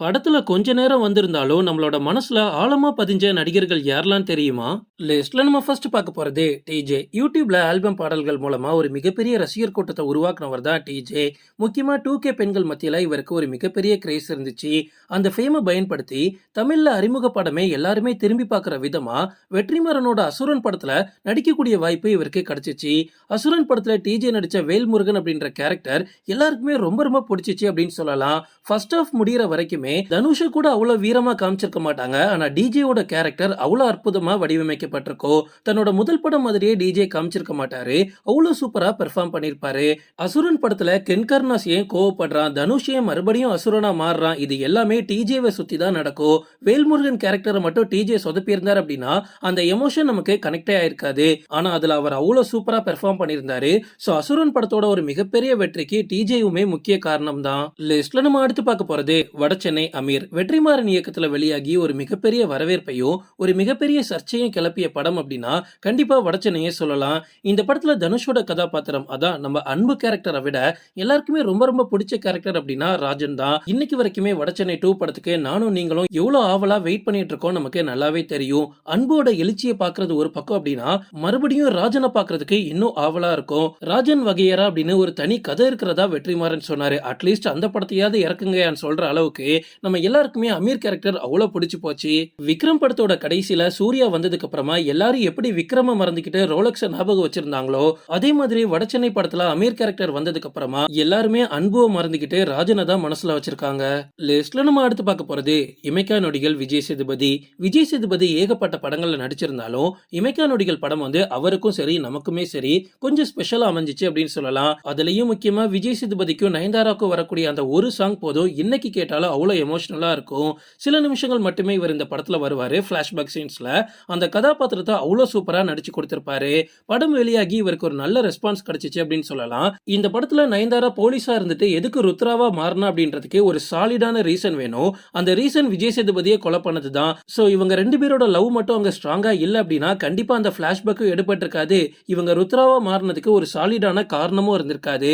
படத்துல கொஞ்ச நேரம் வந்திருந்தாலும் நம்மளோட மனசுல ஆழமா பதிஞ்ச நடிகர்கள் யாரெல்லாம் தெரியுமா? லிஸ்ட்ல நம்ம ஃபர்ஸ்ட் பார்க்க போறது டிஜே யூடியூப்ல ஆல்பம் பாடல்கள் மூலமா ஒரு மிகப்பெரிய ரசிகர் கூட்டத்தை உருவாக்குனவர் தான் டிஜே முக்கியமா டூ கே பெண்கள் மத்தியில இவருக்கு ஒரு மிகப்பெரிய கிரேஸ் இருந்துச்சு. அந்த ஃபேமை பயன்படுத்தி தமிழ்ல அறிமுக படமே எல்லாருமே திரும்பி பார்க்குற விதமா வெற்றிமாறனோட அசுரன் படத்துல நடிக்கக்கூடிய வாய்ப்பு இவருக்கு கிடைச்சிச்சு. அசுரன் படத்துல டிஜே நடிச்ச வேல்முருகன் அப்படின்ற கேரக்டர் எல்லாருக்குமே ரொம்ப ரொம்ப பிடிச்சிச்சு அப்படின்னு சொல்லலாம். ஃபர்ஸ்ட் ஆஃப் முடிகிற வரைக்குமே தனுஷை கூட அவ்வளவு வீரமா காமிச்சிருக்க மாட்டாங்க. ஆனா டிஜேவோட கேரக்டர் அவ்வளவு அற்புதமா வடிவமைக்கப்பட்டிருக்கோ தன்னோட முதல் படம் மாதிரியே டிஜே காமிச்சிருக்க மாட்டாரு. அவ்வளவு சூப்பரா பெர்ஃபார்ம் பண்ணிருப்பாரு. அசுரன் படத்துல கென்கர்னாஸ் ஏன் கோவப்படுறான் தனுஷ் ஏன் மறுபடியும் அசுரனா மாறுறான். இது எல்லாமே டிஜேவை சுத்தி தான் நடக்கும் வேல்முருகன் கேரக்டரை மட்டும் டிஜே சொதப்பி இருந்தார் அப்படின்னா அந்த எமோஷன் நமக்கு கனெக்டே ஆயிருக்காது ஆனா அதுல அவர் அவ்வளவு சூப்பரா பெர்ஃபார்ம் பண்ணியிருந்தாரு. சோ அசுரன் படத்தோட ஒரு மிகப்பெரிய வெற்றிக்கு டிஜேவுமே முக்கிய காரணம் தான் லிஸ்ட்ல நம்ம அடுத்து பார்க்க போறது வட வடசென்னை அமீர் வெற்றிமாறன் இயக்கத்துல வெளியாகி ஒரு மிகப்பெரிய வரவேற்பையும் ஒரு மிகப்பெரிய சர்ச்சையும் கிளப்பிய படம் அப்படின்னா கண்டிப்பா வடச்சனையே சொல்லலாம். இந்த படத்துல தனுஷோட கதாபாத்திரம் அதான் நம்ம அன்பு கேரக்டரை விட எல்லாருக்குமே ரொம்ப ரொம்ப பிடிச்ச கேரக்டர் அப்படின்னா ராஜன் தான். இன்னைக்கு வரைக்குமே வடச்சென்னை டூ படத்துக்கு நானும் நீங்களும் எவ்வளவு ஆவலா வெயிட் பண்ணிட்டு இருக்கோம் நமக்கு நல்லாவே தெரியும். அன்போட எழுச்சியை பாக்குறது ஒரு பக்கம் அப்படின்னா மறுபடியும் ராஜனை பாக்குறதுக்கு இன்னும் ஆவலா இருக்கும். ராஜன் வகையரா அப்படின்னு ஒரு தனி கதை இருக்கிறதா வெற்றிமாறன் சொன்னாரு. அட்லீஸ்ட் அந்த படத்தையாவது இறக்குங்க சொல்ற அளவுக்கு நம்ம எல்லாருக்குமே அமீர் கேரக்டர் அவ்வளோ பிடிச்சி போச்சு. விக்ரம் படத்தோட கடைசியில சூர்யா வந்ததுக்கு அப்புறமா எல்லாரும் எப்படி விக்ரம மறந்துக்கிட்டு ரோலக்ஸை ஞாபகம் வச்சிருந்தாங்களோ அதே மாதிரி வடசென்னை படத்துல அமீர் கேரக்டர் வந்ததுக்கு அப்புறமா எல்லாருமே அன்புவை மறந்துக்கிட்டு ராஜனை தான் மனசுல வச்சிருக்காங்க. லிஸ்ட்ல நம்ம அடுத்து பார்க்க போறது இமைக்கா நொடிகள் விஜய் சேதுபதி. விஜய் சேதுபதி ஏகப்பட்ட படங்கள்ல நடிச்சிருந்தாலும் இமைக்கா நொடிகள் படம் வந்து அவருக்கும் சரி நமக்குமே சரி கொஞ்சம் ஸ்பெஷலா அமைஞ்சிச்சு அப்படின்னு சொல்லலாம். அதுலயும் முக்கியமா விஜய் சேதுபதிக்கும் நயன்தாராக்கும் வரக்கூடிய அந்த ஒரு சாங் போதும். இன்னைக்கு கேட்டாலும் அவ்வளோ எமோஷ்னலாக இருக்கும். சில நிமிஷங்கள் மட்டுமே இவர் இந்த படத்துல வருவாரு ஃப்ளாஷ்பேக் சீன்ஸ்ல அந்த கதாபாத்திரத்தை அவ்வளோ சூப்பரா நடிச்சு கொடுத்துருப்பாரு. படம் வெளியாகி இவருக்கு ஒரு நல்ல ரெஸ்பான்ஸ் கிடைச்சிச்சு அப்படின்னு சொல்லலாம். இந்த படத்துல நயன்தாரா போலீஸா இருந்துட்டு எதுக்கு ருத்ராவா மாறினா அப்படின்றதுக்கு ஒரு சாலிடான ரீசன் வேணும். அந்த ரீசன் விஜய் சேதுபதியை கொலை பண்ணது தான் ஸோ இவங்க ரெண்டு பேரோட லவ் மட்டும் அங்க ஸ்ட்ராங்கா இல்லை அப்படின்னா கண்டிப்பா அந்த ஃப்ளாஷ்பேக்கும் எடுபட்டிருக்காது. இவங்க ருத்ராவா மாறினதுக்கு ஒரு சாலிடான காரணமும் இருந்திருக்காது.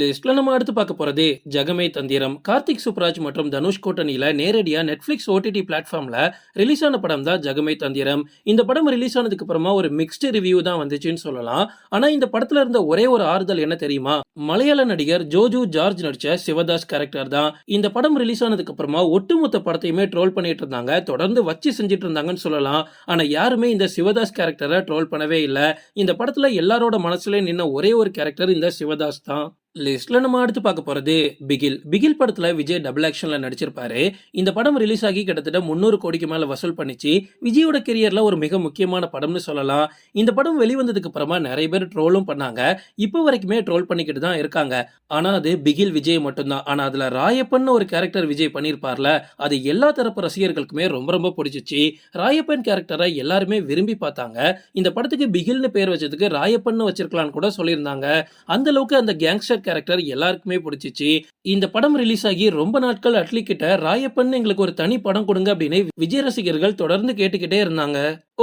லிஸ்ட்ல நம்ம அடுத்து பார்க்க போறது ஜெகமே தந்திரம் கார்த்திக் சுப்ராஜ் மற்றும் தனுஷ் கூட்டணியில நேரடியா நெட்ஃபிளிக்ஸ் ஓடிடி பிளாட்ஃபார்ம்ல ரிலீஸ் ஆன படம் தான் ஜெகமே தந்திரம். இந்த படம் ரிலீஸ் ஆனதுக்கு அப்புறமா ஒரு மிக்ஸ்டு ரிவ்யூ தான் வந்துச்சுன்னு சொல்லலாம். ஆனா இந்த படத்துல இருந்த ஒரே ஒரு ஆறுதல் என்ன தெரியுமா? மலையாள நடிகர் ஜோஜு ஜார்ஜ் நடிச்ச சிவதாஸ் கேரக்டர் தான். இந்த படம் ரிலீஸ் ஆனதுக்கு அப்புறமா ஒட்டுமொத்த படத்தையுமே ட்ரோல் பண்ணிட்டு இருந்தாங்க. தொடர்ந்து வச்சு செஞ்சுட்டு இருந்தாங்கன்னு சொல்லலாம். ஆனா யாருமே இந்த சிவதாஸ் கேரக்டரை ட்ரோல் பண்ணவே இல்லை. இந்த படத்துல எல்லாரோட மனசுல நின்ன ஒரே ஒரு கேரக்டர் இந்த சிவதாஸ் தான். லிஸ்ட்ல நம்ம அடுத்து பார்க்க போறது பிகில். பிகில் படத்துல விஜய் டபுள் ஆக்ஷன்ல நடிச்சிருப்பாரு. இந்த படம் ரிலீஸ் ஆகி கிட்டத்தட்ட முன்னூறு கோடிக்கு மேல வசூல் பண்ணிச்சு. விஜயோட கெரியர்ல ஒரு மிக முக்கியமான படம்னு சொல்லலாம். இந்த படம் வெளிவந்ததுக்கு அப்புறமா நிறைய பேர் ட்ரோலும் பண்ணாங்க. இப்போ வரைக்குமே ட்ரோல் பண்ணிக்கிட்டு தான் இருக்காங்க. ஆனா அது பிகில் விஜய் மட்டும்தான். ஆனா அதுல ராயப்பன் ஒரு கேரக்டர் விஜய் பண்ணியிருப்பார்ல அது எல்லா தரப்பு ரசிகர்களுக்குமே ரொம்ப ரொம்ப பிடிச்சிச்சு. ராயப்பன் கேரக்டரை எல்லாருமே விரும்பி பார்த்தாங்க. இந்த படத்துக்கு பிகில்னு பேர் வச்சதுக்கு ராயப்பன் வச்சிருக்கலாம்னு கூட சொல்லியிருந்தாங்க. அந்த அளவுக்கு அந்த கேங்ஸ்டர் கேரக்டர் எல்லாருக்குமே பிடிச்சிச்சு. இந்த படம் ரிலீஸ் ஆகி ரொம்ப நாட்கள் அட்லி கிட்ட ராயப்பன் எங்களுக்கு ஒரு தனி படம் கொடுங்க அப்படின்னு விஜய் ரசிகர்கள் தொடர்ந்து கேட்டுக்கிட்டே இருந்தாங்க.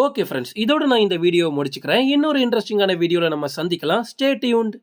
ஓகே ஃப்ரெண்ட்ஸ் இதோட நான் இந்த வீடியோ முடிச்சுக்கிறேன். இன்னொரு இன்ட்ரெஸ்டிங்கான வீடியோவில் நம்ம சந்திக்கலாம். Stay tuned